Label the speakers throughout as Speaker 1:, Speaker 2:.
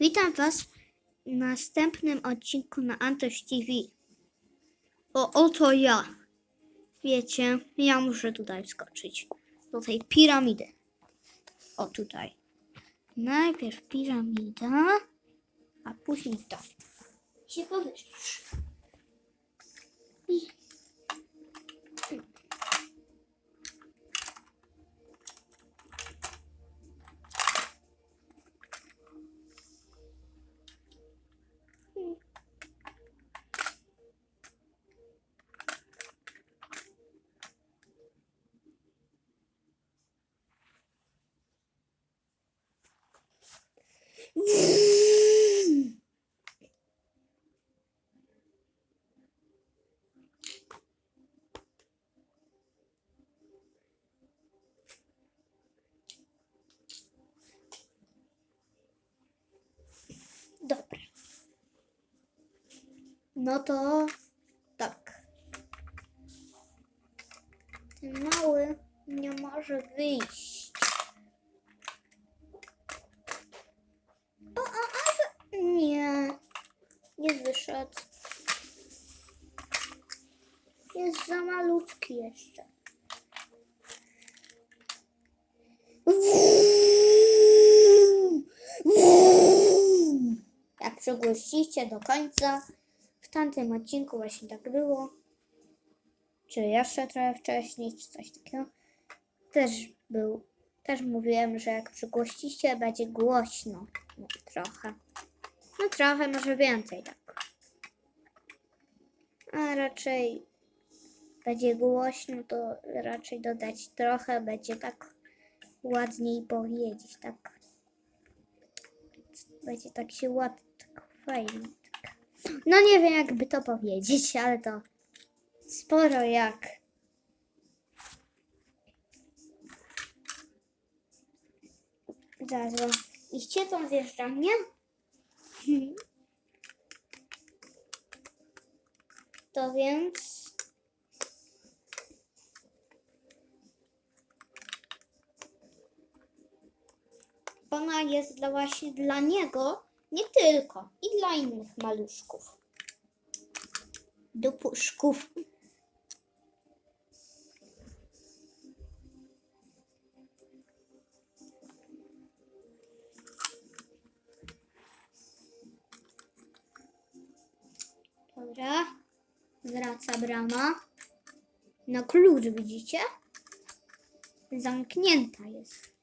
Speaker 1: Witam Was w następnym odcinku na Antoś TV. O, oto ja. Wiecie, ja muszę tutaj wskoczyć. Do tej piramidy. O, tutaj. Najpierw piramida, a później to. Się powyższ. I- Dobra. No to tak. Ten mały nie może wyjść. O, a, a, nie. Nie wyszedł. Jest za malutki jeszcze. Jak przegłościcie do końca, w tamtym odcinku właśnie tak było, czy jeszcze trochę wcześniej, czy coś takiego, też był, też mówiłem, że jak przygłościcie, będzie głośno, no trochę, no trochę, może więcej tak, a raczej będzie głośno, to raczej dodać trochę, będzie tak ładniej powiedzieć, tak. Będzie tak się ładnie, tak fajnie. No nie wiem, jakby to powiedzieć, ale to sporo jak. Zaraz, bo iście tą zjeżdżalnię? To więc... ona jest dla właśnie dla niego, nie tylko, i dla innych maluszków. Dupuszków. Dobra. Wraca brama. Na klucz widzicie? Zamknięta jest.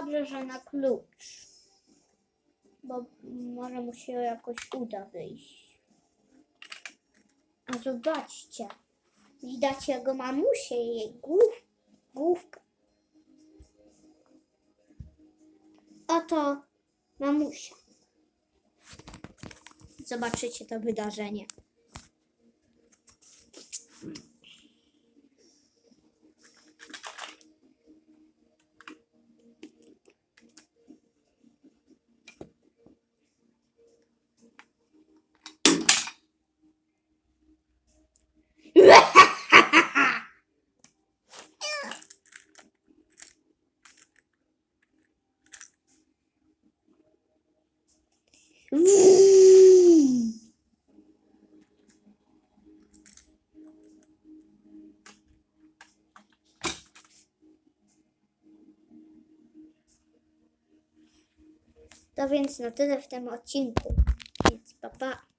Speaker 1: Dobrze, że na klucz. Bo może mu się jakoś uda wyjść. A zobaczcie. Widać jego mamusię i jej głów, główkę. Oto mamusia. Zobaczycie to wydarzenie. To więc na tyle w tym odcinku. Więc pa pa.